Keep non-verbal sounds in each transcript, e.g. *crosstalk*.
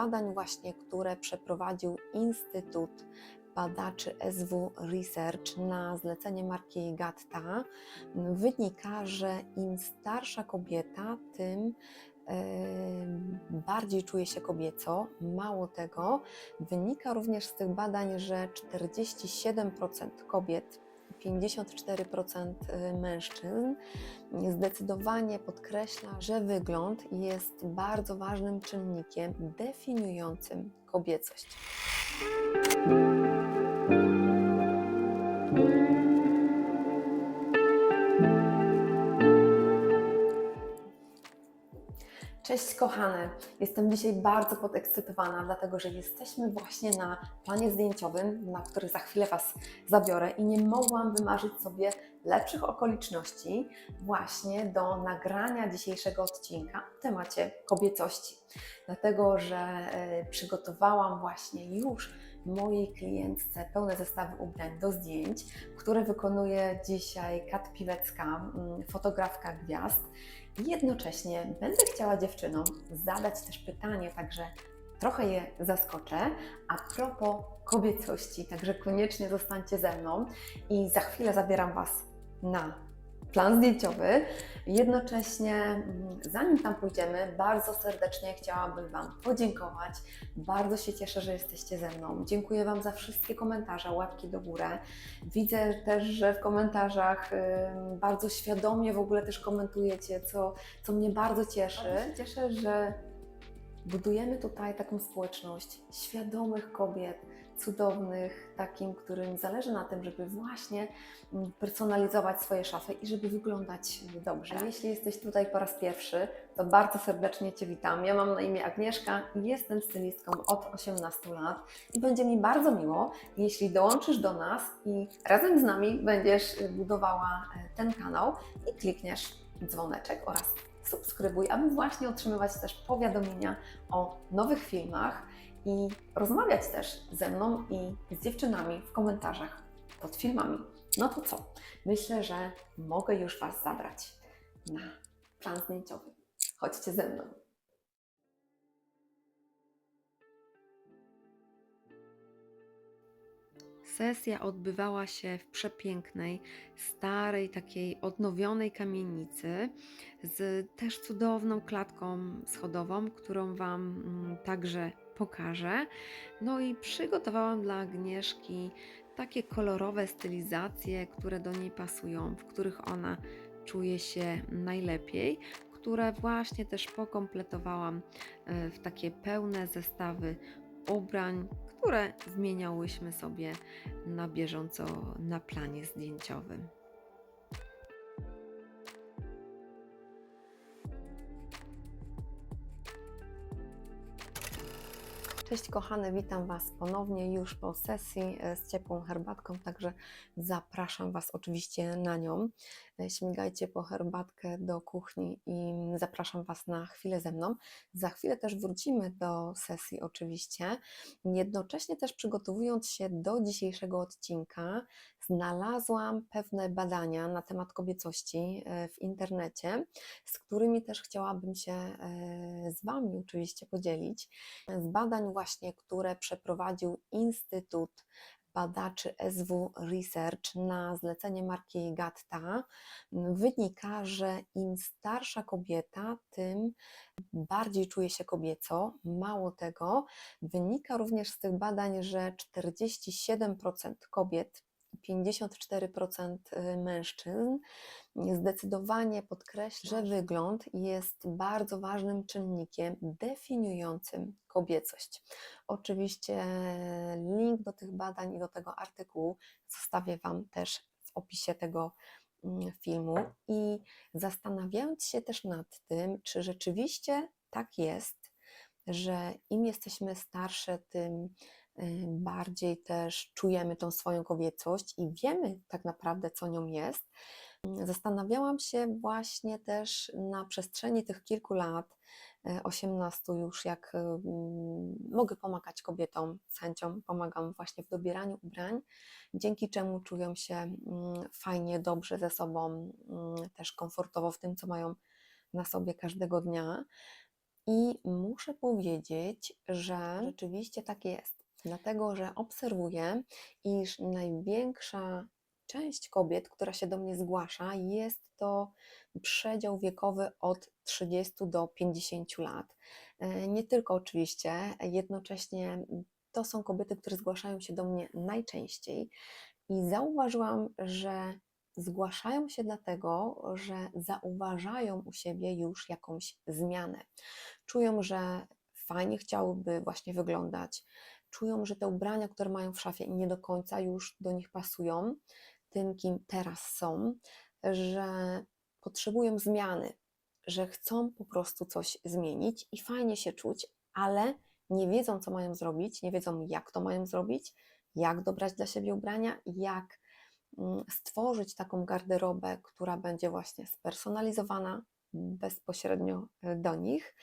badań właśnie, które przeprowadził Instytut Badaczy SW Research na zlecenie marki Gatta, wynika, że im starsza kobieta, tym bardziej czuje się kobieco. Mało tego, wynika również z tych badań, że 47% kobiet 54% mężczyzn zdecydowanie podkreśla, że wygląd jest bardzo ważnym czynnikiem definiującym kobiecość. Cześć kochane, jestem dzisiaj bardzo podekscytowana, dlatego że jesteśmy właśnie na planie zdjęciowym, na który za chwilę Was zabiorę i nie mogłam wymarzyć sobie lepszych okoliczności właśnie do nagrania dzisiejszego odcinka w temacie kobiecości. Dlatego, że e, przygotowałam właśnie już mojej klientce pełne zestawy ubrań do zdjęć, które wykonuje dzisiaj Kat Piwecka, mm, fotografka gwiazd. Jednocześnie będę chciała dziewczynom zadać też pytanie, także trochę je zaskoczę, a propos kobiecości, także koniecznie zostańcie ze mną i za chwilę zabieram Was na plan zdjęciowy. Jednocześnie, mm, zanim tam pójdziemy, bardzo serdecznie chciałabym Wam podziękować. Bardzo się cieszę, że jesteście ze mną. Dziękuję Wam za wszystkie komentarze, łapki do góry. Widzę też, że w komentarzach bardzo świadomie w ogóle też komentujecie, co, co mnie bardzo cieszy. Bardzo się cieszę, że budujemy tutaj taką społeczność świadomych kobiet, cudownych, takim, którym zależy na tym, żeby właśnie mm, personalizować swoje szafy i żeby wyglądać dobrze. A jeśli jesteś tutaj po raz pierwszy, to bardzo serdecznie Cię witam. Ja mam na imię Agnieszka i jestem stylistką od 18 lat i będzie mi bardzo miło, jeśli dołączysz do nas i razem z nami będziesz budowała e, ten kanał i klikniesz dzwoneczek oraz subskrybuj, aby właśnie otrzymywać też powiadomienia o nowych filmach i rozmawiać też ze mną i z dziewczynami w komentarzach pod filmami. No to co? Myślę, że mogę już Was zabrać na plan zdjęciowy. Chodźcie ze mną. Sesja odbywała się w przepięknej, starej, takiej odnowionej kamienicy z też cudowną klatką schodową, którą Wam mm, także pokażę. No i przygotowałam dla Agnieszki takie kolorowe stylizacje, które do niej pasują, w których ona czuje się najlepiej, które właśnie też pokompletowałam e, w takie pełne zestawy ubrań, które zmieniałyśmy sobie na bieżąco na planie zdjęciowym. Cześć kochane, witam Was ponownie już po sesji e, z ciepłą herbatką, także zapraszam Was oczywiście na nią. E, śmigajcie po herbatkę do kuchni i zapraszam Was na chwilę ze mną. Za chwilę też wrócimy do sesji oczywiście. Jednocześnie też przygotowując się do dzisiejszego odcinka, znalazłam pewne badania na temat kobiecości e, w internecie, z którymi też chciałabym się z Wami oczywiście podzielić. Z badań właśnie, które przeprowadził Instytut badaczy SW Research na zlecenie marki Gatta wynika, że im starsza kobieta, tym bardziej czuje się kobieco. Mało tego, wynika również z tych badań, że 47% kobiet 54% y, mężczyzn. Zdecydowanie podkreśla, że wygląd jest bardzo ważnym czynnikiem definiującym kobiecość. Oczywiście link do tych badań i do tego artykułu zostawię Wam też w opisie tego mm, filmu. I zastanawiając się też nad tym, czy rzeczywiście tak jest, że im jesteśmy starsze, tym bardziej też czujemy tą swoją kobiecość i wiemy tak naprawdę, co nią jest. Zastanawiałam się właśnie też na przestrzeni tych kilku lat, 18 już, jak mogę pomagać kobietom z chęcią, pomagam właśnie w dobieraniu ubrań, dzięki czemu czują się fajnie, dobrze ze sobą, też komfortowo w tym, co mają na sobie każdego dnia. I muszę powiedzieć, że rzeczywiście tak jest. Dlatego, że obserwuję, iż największa część kobiet, która się do mnie zgłasza, jest to przedział wiekowy od 30 do 50 lat. E, Nie tylko oczywiście, jednocześnie to są kobiety, które zgłaszają się do mnie najczęściej i zauważyłam, że zgłaszają się dlatego, że zauważają u siebie już jakąś zmianę. Czują, że fajnie chciałyby właśnie wyglądać, czują, że te ubrania, które mają w szafie, nie do końca już do nich pasują, tym, kim teraz są, że potrzebują zmiany, że chcą po prostu coś zmienić i fajnie się czuć, ale nie wiedzą, co mają zrobić, nie wiedzą, jak to mają zrobić, jak dobrać dla siebie ubrania, jak mm, stworzyć taką garderobę, która będzie właśnie spersonalizowana bezpośrednio e, do nich.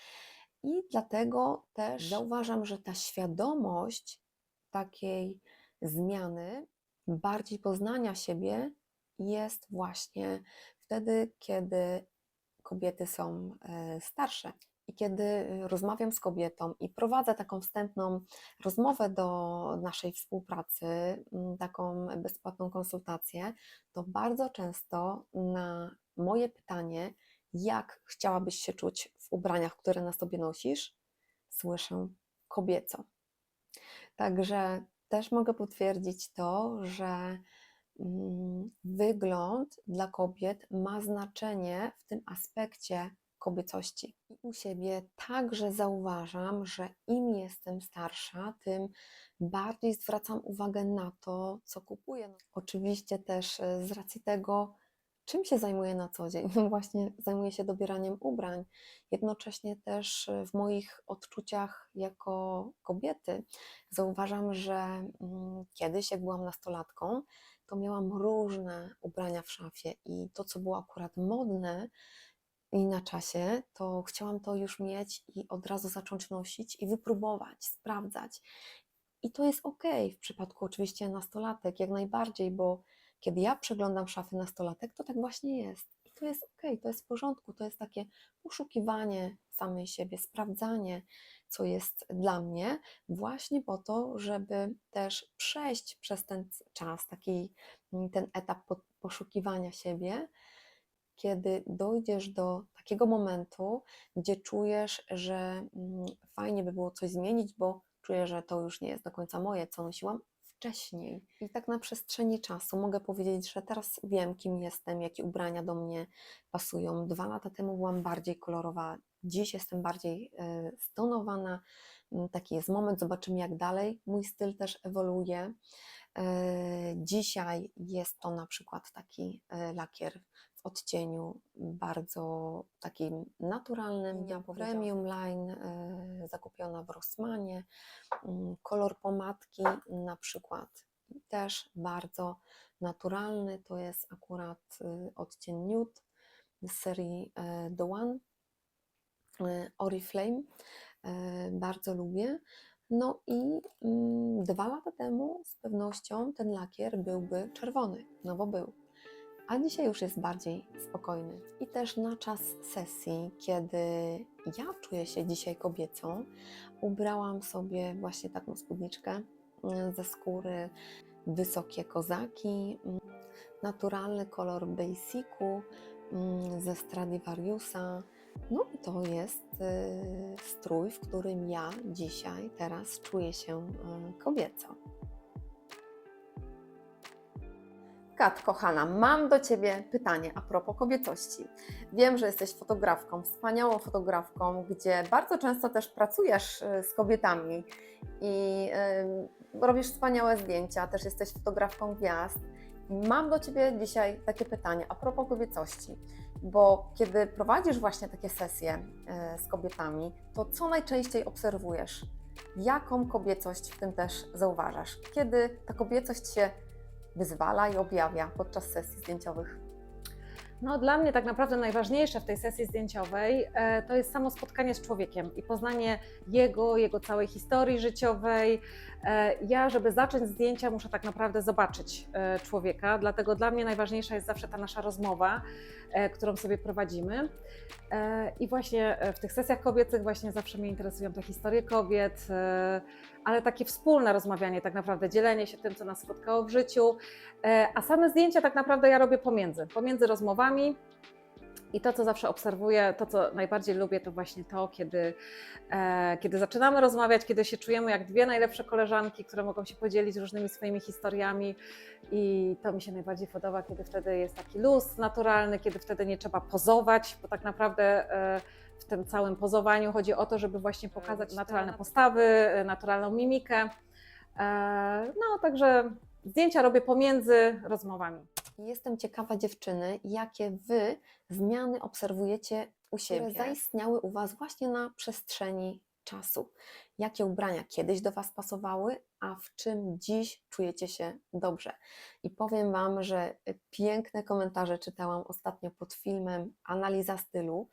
I dlatego też zauważam, że ta świadomość takiej zmiany, bardziej poznania siebie jest właśnie wtedy, kiedy kobiety są e, starsze. I kiedy y, rozmawiam z kobietą i prowadzę taką wstępną rozmowę do naszej współpracy, taką bezpłatną konsultację, to bardzo często na moje pytanie, jak chciałabyś się czuć w ubraniach, które na sobie nosisz, słyszę kobieco. Także też mogę potwierdzić to, że mm, wygląd dla kobiet ma znaczenie w tym aspekcie kobiecości. I u siebie także zauważam, że im jestem starsza, tym bardziej zwracam uwagę na to, co kupuję. Oczywiście też e, z racji tego, czym się zajmuję na co dzień. *laughs* No właśnie zajmuję się dobieraniem ubrań. Jednocześnie też e, w moich odczuciach jako kobiety zauważam, że mm, kiedyś, jak byłam nastolatką, to miałam różne ubrania w szafie i to, co było akurat modne, i na czasie, to chciałam to już mieć i od razu zacząć nosić i wypróbować, sprawdzać. I to jest ok w przypadku oczywiście nastolatek, jak najbardziej, bo kiedy ja przeglądam szafy nastolatek, to tak właśnie jest. I to jest ok, to jest w porządku, to jest takie poszukiwanie samej siebie, sprawdzanie, co jest dla mnie, właśnie po to, żeby też przejść przez ten czas, taki ten etap poszukiwania siebie kiedy dojdziesz do takiego momentu, gdzie czujesz, że mm, fajnie by było coś zmienić, bo czuję, że to już nie jest do końca moje, co nosiłam wcześniej. I tak na przestrzeni czasu mogę powiedzieć, że teraz wiem, kim jestem, jakie ubrania do mnie pasują. Dwa lata temu byłam bardziej kolorowa, dziś jestem bardziej e, stonowana. Taki jest moment, zobaczymy jak dalej. Mój styl też ewoluuje. E, dzisiaj jest to na przykład taki e, lakier odcieniu bardzo takim naturalnym, ja premium line zakupiona w Rossmanie. Mm, kolor pomadki na przykład też bardzo naturalny, to jest akurat odcień Nude z serii The One Oriflame. Bardzo lubię. No i mm, dwa lata temu z pewnością ten lakier byłby czerwony, no bo był a dzisiaj już jest bardziej spokojny. I też na czas sesji, kiedy ja czuję się dzisiaj kobiecą, ubrałam sobie właśnie taką spódniczkę mm, ze skóry, wysokie kozaki, mm, naturalny kolor basicu mm, ze Stradivariusa. No i to jest y, strój, w którym ja dzisiaj, teraz czuję się y, kobieco. Kat, kochana, mam do Ciebie pytanie a propos kobiecości. Wiem, że jesteś fotografką, wspaniałą fotografką, gdzie bardzo często też pracujesz y, z kobietami i robisz wspaniałe zdjęcia, też jesteś fotografką gwiazd. Mam do Ciebie dzisiaj takie pytanie a propos kobiecości, bo kiedy prowadzisz właśnie takie sesje y, z kobietami, to co najczęściej obserwujesz? Jaką kobiecość w tym też zauważasz? Kiedy ta kobiecość się wyzwala i objawia podczas sesji zdjęciowych? No, dla mnie tak naprawdę najważniejsze w tej sesji zdjęciowej e, to jest samo spotkanie z człowiekiem i poznanie jego, jego całej historii życiowej. E, ja, żeby zacząć zdjęcia, muszę tak naprawdę zobaczyć e, człowieka, dlatego dla mnie najważniejsza jest zawsze ta nasza rozmowa, którą sobie prowadzimy. I właśnie w tych sesjach kobiecych właśnie zawsze mnie interesują te historie kobiet, ale takie wspólne rozmawianie, tak naprawdę dzielenie się tym, co nas spotkało w życiu. E, A same zdjęcia tak naprawdę ja robię pomiędzy, pomiędzy rozmowami. I to, co zawsze obserwuję, to, co najbardziej lubię, to właśnie to, kiedy, e, kiedy zaczynamy rozmawiać, kiedy się czujemy jak dwie najlepsze koleżanki, które mogą się podzielić różnymi swoimi historiami. I to mi się najbardziej podoba, kiedy wtedy jest taki luz naturalny, kiedy wtedy nie trzeba pozować, bo tak naprawdę e, w tym całym pozowaniu chodzi o to, żeby właśnie pokazać naturalne postawy, e, naturalną mimikę. E, No, także zdjęcia robię pomiędzy rozmowami. Jestem ciekawa dziewczyny, jakie Wy zmiany obserwujecie u siebie, które zaistniały u Was właśnie na przestrzeni czasu. Jakie ubrania kiedyś do Was pasowały, a w czym dziś czujecie się dobrze. I powiem Wam, że piękne komentarze czytałam ostatnio pod filmem Analiza stylu.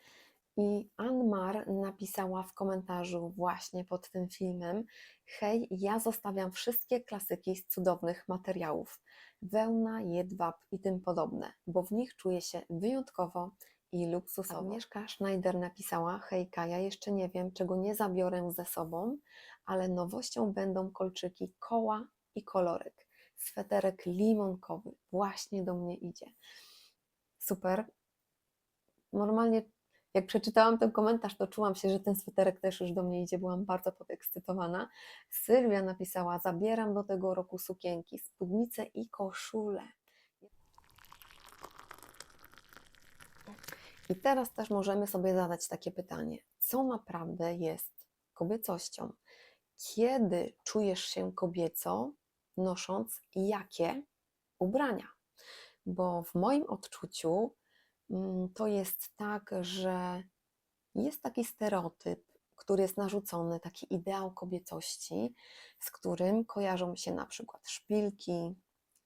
I Anmar napisała w komentarzu właśnie pod tym filmem: Hej, ja zostawiam wszystkie klasyki z cudownych materiałów wełna, jedwab i tym podobne, bo w nich czuję się wyjątkowo i luksusowo. Agnieszka Schneider napisała, hejka, ja jeszcze nie wiem, czego nie zabiorę ze sobą, ale nowością będą kolczyki koła i kolorek. Sweterek limonkowy właśnie do mnie idzie. Super. Normalnie jak przeczytałam ten komentarz, to czułam się, że ten sweterek też już do mnie idzie, byłam bardzo podekscytowana. Sylwia napisała, zabieram do tego roku sukienki, spódnice i koszulę. I teraz też możemy sobie zadać takie pytanie, co naprawdę jest kobiecością? Kiedy czujesz się kobieco, nosząc jakie ubrania? Bo w moim odczuciu to jest tak, że jest taki stereotyp, który jest narzucony, taki ideał kobiecości, z którym kojarzą się na przykład szpilki,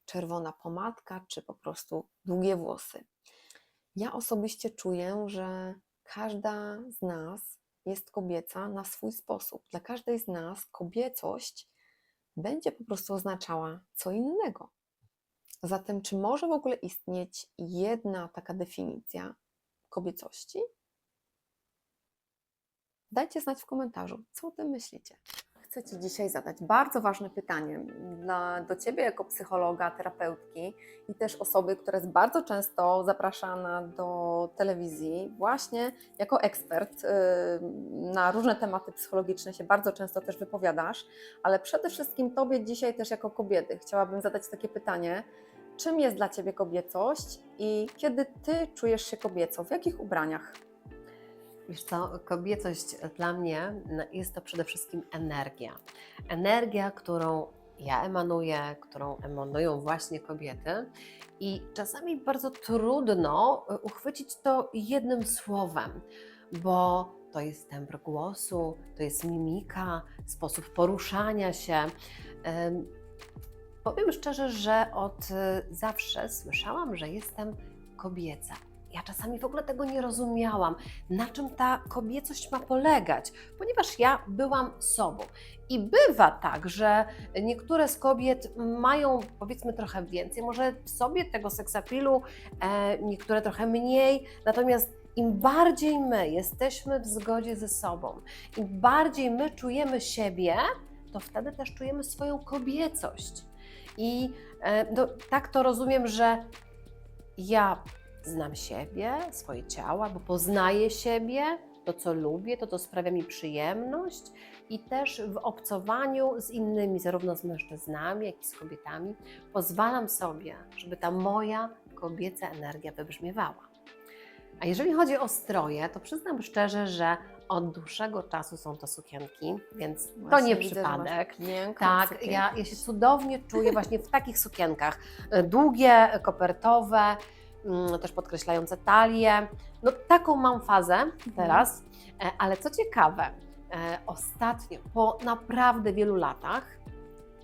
czerwona pomadka, czy po prostu długie włosy. Ja osobiście czuję, że każda z nas jest kobieca na swój sposób. Dla każdej z nas kobiecość będzie po prostu oznaczała co innego. Zatem, czy może w ogóle istnieć jedna taka definicja kobiecości? Dajcie znać w komentarzu, co o tym myślicie. Chcę Ci dzisiaj zadać bardzo ważne pytanie dla, do Ciebie jako psychologa, terapeutki i też osoby, która jest bardzo często zapraszana do telewizji, właśnie jako ekspert yy, na różne tematy psychologiczne się bardzo często też wypowiadasz, ale przede wszystkim Tobie dzisiaj też jako kobiety chciałabym zadać takie pytanie, czym jest dla Ciebie kobiecość i kiedy Ty czujesz się kobieco, w jakich ubraniach? Wiesz co, kobiecość dla mnie no, jest to przede wszystkim energia. Energia, którą ja emanuję, którą emanują właśnie kobiety. I czasami bardzo trudno y, uchwycić to jednym słowem, bo to jest tembr głosu, to jest mimika, sposób poruszania się. Powiem szczerze, że od y, zawsze słyszałam, że jestem kobieca. Ja czasami w ogóle tego nie rozumiałam, na czym ta kobiecość ma polegać, ponieważ ja byłam sobą. I bywa tak, że niektóre z kobiet mają powiedzmy trochę więcej, może w sobie tego seksapilu, e, niektóre trochę mniej, natomiast im bardziej my jesteśmy w zgodzie ze sobą, im bardziej my czujemy siebie, to wtedy też czujemy swoją kobiecość. I e, tak to rozumiem, że ja znam siebie, swoje ciało, albo poznaję siebie, to co lubię, to co sprawia mi przyjemność i też w obcowaniu z innymi, zarówno z mężczyznami, jak i z kobietami, pozwalam sobie, żeby ta moja kobieca energia wybrzmiewała. A jeżeli chodzi o stroje, to przyznam szczerze, że od dłuższego czasu są to sukienki, więc to Właśnie nie widzę, przypadek. Tak, ja, ja się cudownie czuję właśnie w takich sukienkach. E, Długie, kopertowe, też podkreślające talię. No taką mam fazę teraz, E, ale co ciekawe, e, ostatnio, po naprawdę wielu latach,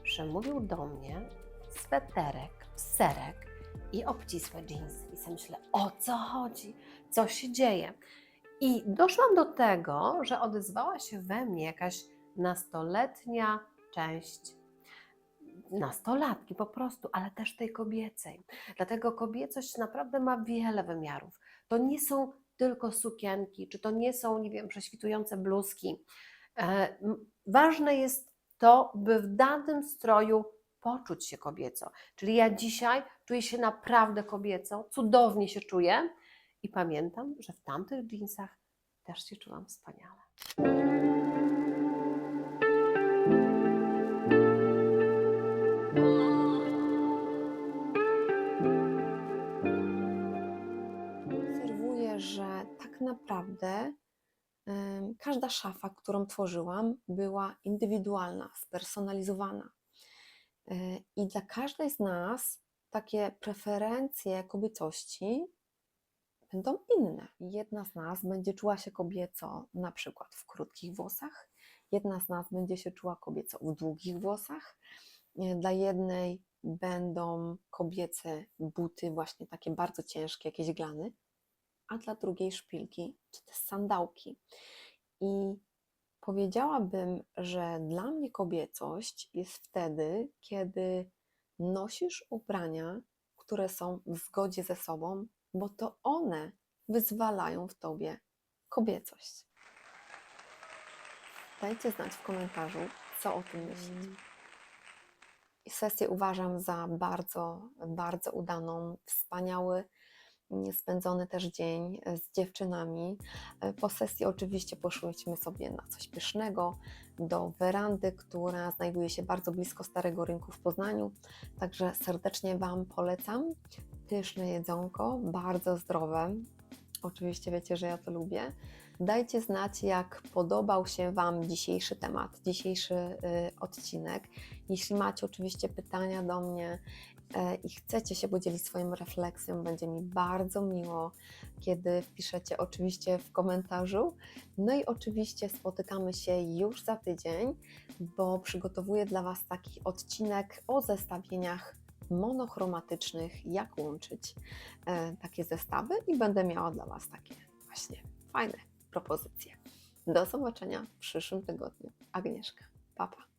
przemówił do mnie sweterek serek i obcisłe jeansy. I sobie myślę, o co chodzi? Co się dzieje? I doszłam do tego, że odezwała się we mnie jakaś nastoletnia część nastolatki po prostu, ale też tej kobiecej. Dlatego kobiecość naprawdę ma wiele wymiarów. To nie są tylko sukienki, czy to nie są, nie wiem, prześwitujące bluzki. E, ważne jest to, by w danym stroju poczuć się kobieco. Czyli ja dzisiaj czuję się naprawdę kobieco, cudownie się czuję i pamiętam, że w tamtych jeansach też się czułam wspaniale. Naprawdę każda szafa, którą tworzyłam, była indywidualna, spersonalizowana. E, I dla każdej z nas takie preferencje kobiecości będą inne. Jedna z nas będzie czuła się kobieco na przykład w krótkich włosach, jedna z nas będzie się czuła kobieco w długich włosach. E, Dla jednej będą kobiece buty, właśnie takie bardzo ciężkie, jakieś glany, a dla drugiej szpilki czy też sandałki. I powiedziałabym, że dla mnie kobiecość jest wtedy, kiedy nosisz ubrania, które są w zgodzie ze sobą, bo to one wyzwalają w tobie kobiecość. Dajcie znać w komentarzu, co o tym myślicie. I Sesję uważam za bardzo, bardzo udaną, wspaniały, mm, spędzony też dzień e, z dziewczynami. E, Po sesji oczywiście poszłyśmy sobie na coś pysznego, do werandy, która znajduje się bardzo blisko Starego Rynku w Poznaniu. Także serdecznie Wam polecam. Pyszne jedzonko, bardzo zdrowe. Oczywiście wiecie, że ja to lubię. Dajcie znać, jak podobał się Wam dzisiejszy temat, dzisiejszy y, odcinek. Jeśli macie oczywiście pytania do mnie i chcecie się podzielić swoją refleksją, będzie mi bardzo miło, kiedy wpiszecie oczywiście w komentarzu. No i oczywiście spotykamy się już za tydzień, bo przygotowuję dla Was taki odcinek o zestawieniach monochromatycznych, jak łączyć e, takie zestawy i będę miała dla Was takie właśnie fajne propozycje. Do zobaczenia w przyszłym tygodniu. Agnieszka. Papa.